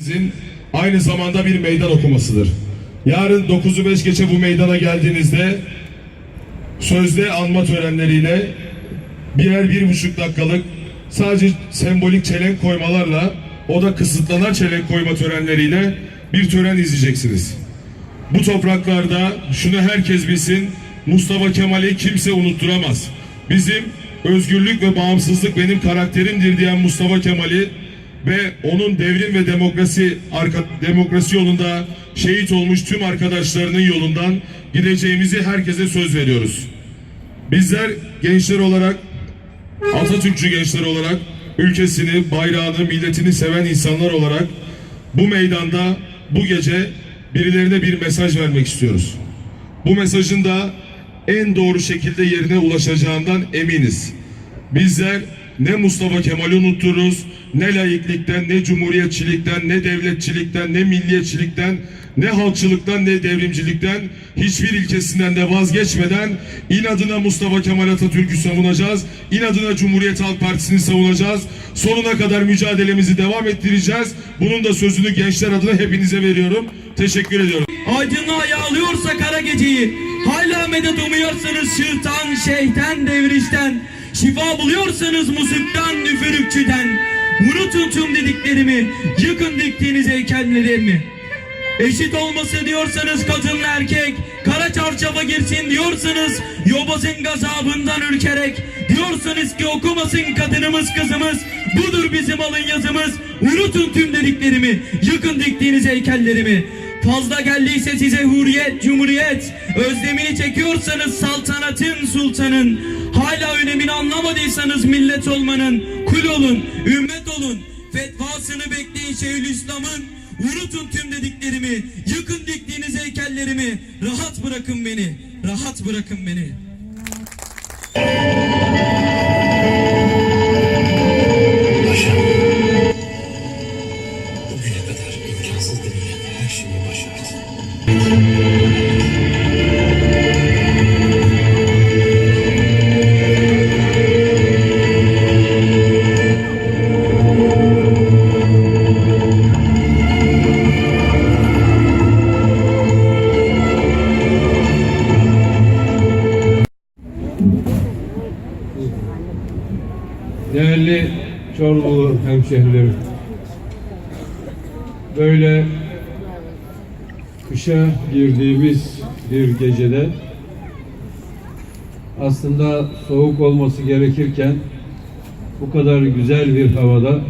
Sizin aynı zamanda bir meydan okumasıdır. Yarın 9'u 5 geçe bu meydana geldiğinizde sözde anma törenleriyle birer bir buçuk dakikalık sadece sembolik çelenk koymalarla o da kısıtlanan çelenk koyma törenleriyle bir tören izleyeceksiniz. Bu topraklarda şunu herkes bilsin, Mustafa Kemal'i kimse unutturamaz. Bizim özgürlük ve bağımsızlık benim karakterimdir diyen Mustafa Kemal'i ve onun devrim ve demokrasi arka, demokrasi yolunda şehit olmuş tüm arkadaşlarının yolundan gideceğimizi herkese söz veriyoruz. Bizler gençler olarak Atatürkçü gençler olarak ülkesini, bayrağını, milletini seven insanlar olarak bu meydanda bu gece birilerine bir mesaj vermek istiyoruz. Bu mesajın da en doğru şekilde yerine ulaşacağından eminiz. Bizler ne Mustafa Kemal'i unuttururuz, ne laiklikten, ne cumhuriyetçilikten, ne devletçilikten, ne milliyetçilikten, ne halkçılıktan, ne devrimcilikten, hiçbir ilkesinden de vazgeçmeden inadına Mustafa Kemal Atatürk'ü savunacağız, inadına Cumhuriyet Halk Partisi'ni savunacağız, sonuna kadar mücadelemizi devam ettireceğiz. Bunun da sözünü gençler adına hepinize veriyorum. Teşekkür ediyorum. Aydınlığa yağlıyorsa kara geceyi Hala medet umuyorsanız şırtan şeyhten devrişten Şifa buluyorsanız musluktan üfürükçüden Unutun tüm dediklerimi Yıkın diktiğiniz heykellerimi. Eşit olması diyorsanız kadın erkek Kara çarşafa girsin diyorsanız Yobazın gazabından ürkerek Diyorsanız ki okumasın kadınımız kızımız Budur bizim alın yazımız. Unutun tüm dediklerimi Yıkın diktiğiniz heykellerimi Fazla geldiyse size hürriyet, cumhuriyet. Özlemini çekiyorsanız saltanatın sultanın. Hala önemini anlamadıysanız millet olmanın. Kul olun, ümmet olun. Fetvasını bekleyin Şeyhülislam'ın. Unutun tüm dediklerimi Yıkın diktiğiniz heykellerimi. Rahat bırakın beni Rahat bırakın beni. Paşam. İmkansız denilen her şeyi başardı. Değerli Çorlu hemşehrilerim, böyle kışa girdiğimiz bir gecede aslında soğuk olması gerekirken bu kadar güzel bir havada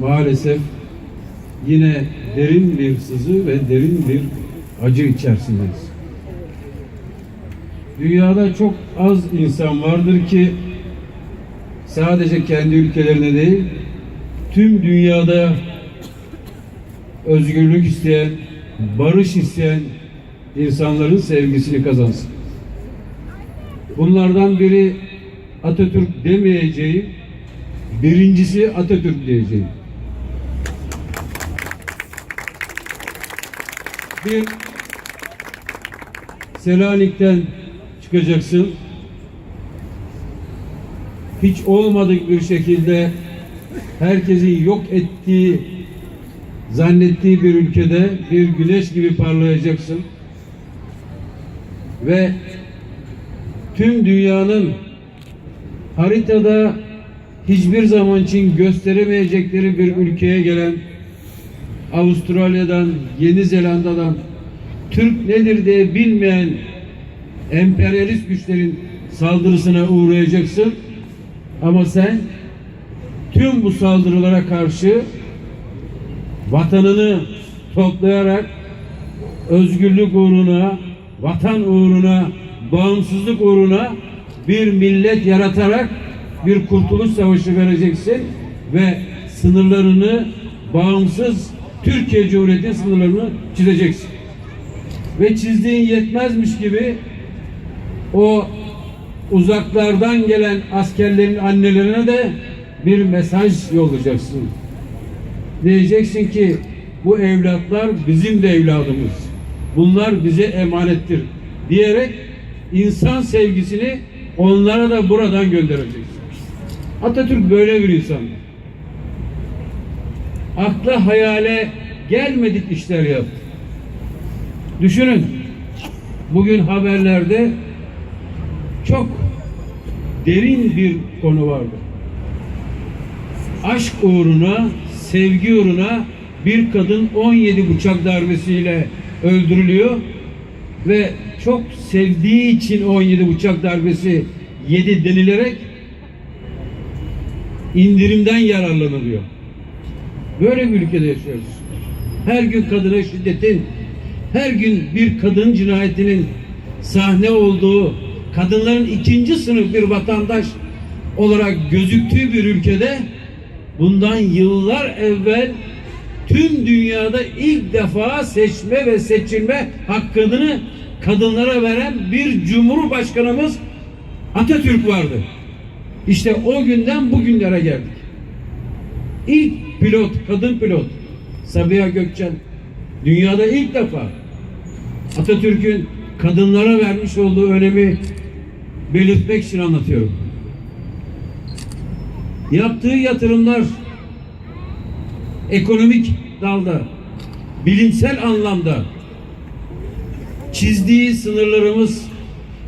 maalesef yine derin bir sızı ve derin bir acı içerisindeyiz. Dünyada çok az insan vardır ki sadece kendi ülkelerine değil, tüm dünyada özgürlük isteyen, barış isteyen insanların sevgisini kazansın. Bunlardan biri Atatürk demeyeceğim, birincisi Atatürk diyeceğim. Bir Selanik'ten çıkacaksın, hiç olmadık bir şekilde herkesin yok ettiği zannettiği bir ülkede bir güneş gibi parlayacaksın ve tüm dünyanın haritada hiçbir zaman için gösteremeyecekleri bir ülkeye gelen Avustralya'dan, Yeni Zelanda'dan Türk nedir diye bilmeyen emperyalist güçlerin saldırısına uğrayacaksın. Ama sen tüm bu saldırılara karşı vatanını toplayarak özgürlük uğruna, vatan uğruna, bağımsızlık uğruna bir millet yaratarak bir kurtuluş savaşı vereceksin ve sınırlarını bağımsız Türkiye Cumhuriyeti sınırlarını çizeceksin. Ve çizdiğin yetmezmiş gibi o uzaklardan gelen askerlerin annelerine de bir mesaj yollayacaksın. Diyeceksin ki bu evlatlar bizim de evladımız. Bunlar bize emanettir diyerek insan sevgisini onlara da buradan göndereceksin. Atatürk böyle bir insan. akla hayale gelmedik işler yaptı. Düşünün. Bugün haberlerde çok derin bir konu vardı. Aşk uğruna, sevgi uğruna bir kadın 17 bıçak darbesiyle öldürülüyor ve çok sevdiği için 17 bıçak darbesi yedi denilerek indirimden yararlanılıyor. Böyle bir ülkede yaşıyoruz. Her gün kadına şiddetin, her gün bir kadın cinayetinin sahne olduğu, kadınların ikinci sınıf bir vatandaş olarak gözüktüğü bir ülkede bundan yıllar evvel tüm dünyada ilk defa seçme ve seçilme hakkını kadınlara veren bir cumhurbaşkanımız Atatürk vardı. İşte o günden bugünlere geldik. İlk pilot, kadın pilot Sabiha Gökçen dünyada ilk defa Atatürk'ün kadınlara vermiş olduğu önemi belirtmek için anlatıyorum. Yaptığı yatırımlar ekonomik dalda, bilimsel anlamda çizdiği sınırlarımız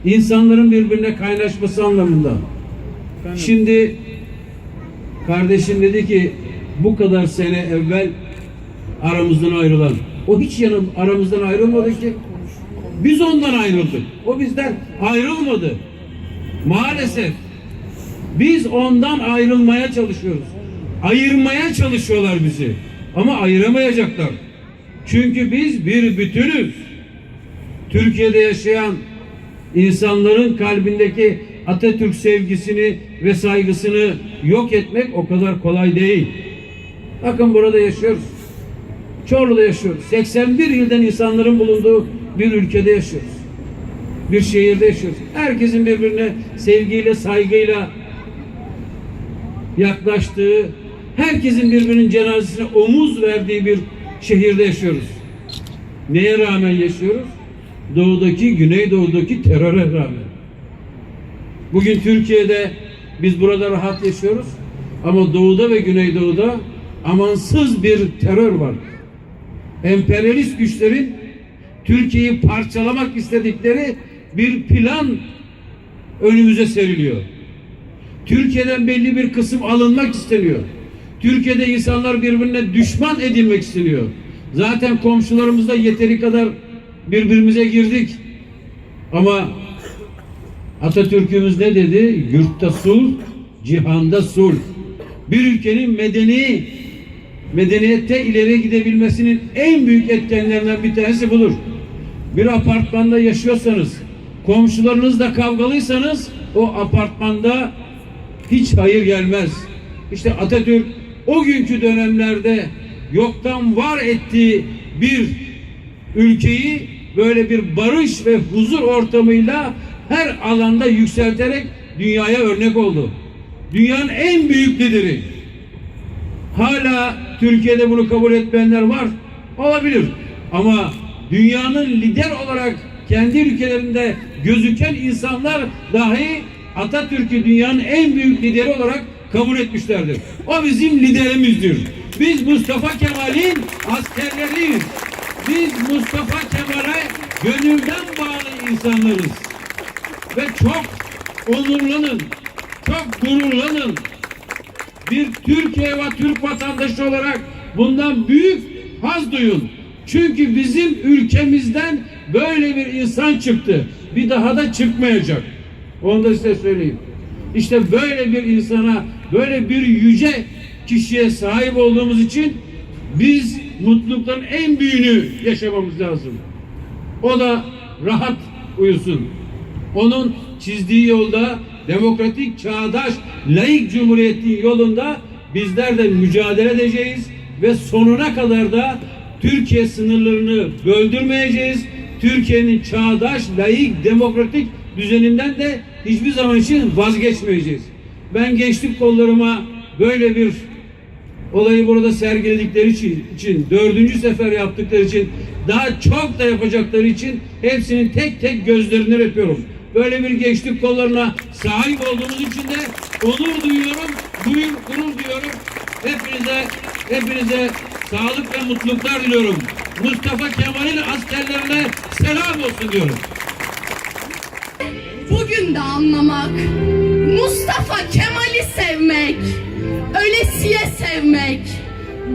insanların birbirine kaynaşması anlamında. Şimdi kardeşim dedi ki bu kadar sene evvel aramızdan ayrılan. O hiç yanım aramızdan ayrılmadı ki. Biz ondan ayrıldık. O bizden ayrılmadı. Maalesef biz ondan ayrılmaya çalışıyoruz. Ayırmaya çalışıyorlar bizi. Ama ayıramayacaklar. Çünkü biz bir bütünüz. Türkiye'de yaşayan insanların kalbindeki Atatürk sevgisini ve saygısını yok etmek o kadar kolay değil. Bakın burada yaşıyoruz. Çorlu'da yaşıyoruz. 81 ilden insanların bulunduğu bir ülkede yaşıyoruz. Bir şehirde yaşıyoruz. Herkesin birbirine sevgiyle, saygıyla yaklaştığı, herkesin birbirinin cenazesine omuz verdiği bir şehirde yaşıyoruz. Neye rağmen yaşıyoruz? Doğudaki, Güneydoğu'daki teröre rağmen. Bugün Türkiye'de biz burada rahat yaşıyoruz ama Doğu'da ve Güneydoğu'da amansız bir terör var. Emperyalist güçlerin Türkiye'yi parçalamak istedikleri bir plan önümüze seriliyor. Türkiye'den belli bir kısım alınmak isteniyor. Türkiye'de insanlar birbirine düşman edilmek isteniyor. Zaten komşularımızda yeteri kadar birbirimize girdik. Ama Atatürk'ümüz ne dedi? Yurtta sulh, cihanda sulh. Bir ülkenin medeni medeniyette ileri gidebilmesinin en büyük etkenlerinden bir tanesi budur. Bir apartmanda yaşıyorsanız, komşularınızla kavgalıysanız o apartmanda hiç hayır gelmez. İşte Atatürk o günkü dönemlerde yoktan var ettiği bir ülkeyi böyle bir barış ve huzur ortamıyla her alanda yükselterek dünyaya örnek oldu. Dünyanın en büyük lideri. Hala Türkiye'de bunu kabul etmeyenler var. Olabilir. Ama dünyanın lider olarak kendi ülkelerinde gözüken insanlar dahi Atatürk'ü dünyanın en büyük lideri olarak kabul etmişlerdir. O bizim liderimizdir. Biz Mustafa Kemal'in askerleriyiz. Biz Mustafa Kemal'e gönülden bağlı insanlarız. Ve çok onurlanın, çok gururlanın. Bir Türkiye ve Türk vatandaşı olarak bundan büyük haz duyun. Çünkü bizim ülkemizden böyle bir insan çıktı. Bir daha da çıkmayacak. Onu da size söyleyeyim. İşte böyle bir insana, böyle bir yüce kişiye sahip olduğumuz için biz mutlulukların en büyüğünü yaşamamız lazım. O da rahat uyusun. Onun çizdiği yolda demokratik, çağdaş, laik cumhuriyetin yolunda bizler de mücadele edeceğiz ve sonuna kadar da Türkiye sınırlarını böldürmeyeceğiz. Türkiye'nin çağdaş, laik, demokratik düzeninden de hiçbir zaman için vazgeçmeyeceğiz. Ben gençlik kollarıma böyle bir olayı burada sergiledikleri için, için, dördüncü sefer yaptıkları için, daha çok da yapacakları için hepsinin tek tek gözlerinden öpüyorum. Böyle bir gençlik kollarına sahip olduğumuz için de onur duyuyorum, gurur, gurur duyuyorum. Hepinize, hepinize sağlık ve mutluluklar diliyorum. Mustafa Kemal'in askerlerine selam olsun diyorum. Bugün de anlamak, Mustafa Kemal'i sevmek, ölesiye sevmek,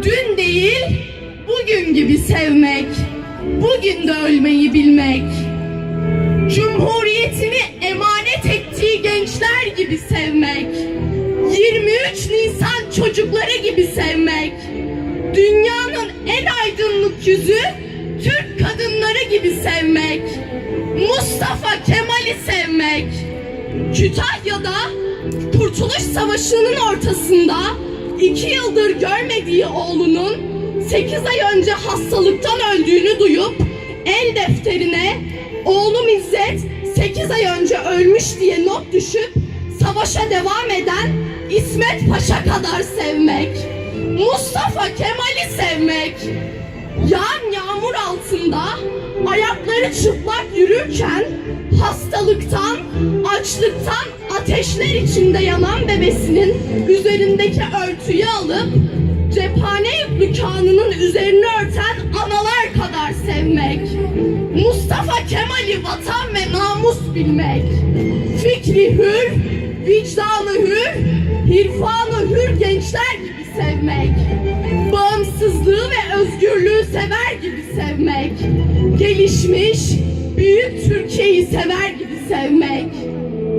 dün değil bugün gibi sevmek, bugün de ölmeyi bilmek, Cumhuriyetini emanet ettiği gençler gibi sevmek, 23 Nisan çocukları gibi sevmek, dünyanın en aydınlık yüzü Türk kadınları gibi sevmek, Mustafa Kemal'i sevmek, Kütahya'da Kurtuluş Savaşı'nın ortasında iki yıldır görmediği oğlunun 8 ay önce hastalıktan öldüğünü duyup el defterine oğlum İzzet 8 ay önce ölmüş diye not düşüp savaşa devam eden İsmet Paşa kadar sevmek, Mustafa Kemal'i sevmek, Yağan yağmur altında ayakları çıplak yürürken hastalıktan, açlıktan ateşler içinde yanan bebesinin üzerindeki örtüyü alıp cephane yüklü kanının üzerine örten analar kadar sevmek. Mustafa Kemal'i vatan ve namus bilmek. Fikri hür, vicdanı hür, hirfanı hür gençler gibi sevmek. Bağımsızlığı ve özgürlüğü sever gibi sevmek, gelişmiş, büyük Türkiye'yi sever gibi sevmek,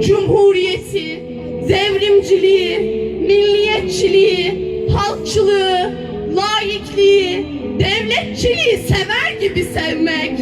cumhuriyeti, devrimciliği, milliyetçiliği, halkçılığı, laikliği, devletçiliği sever gibi sevmek.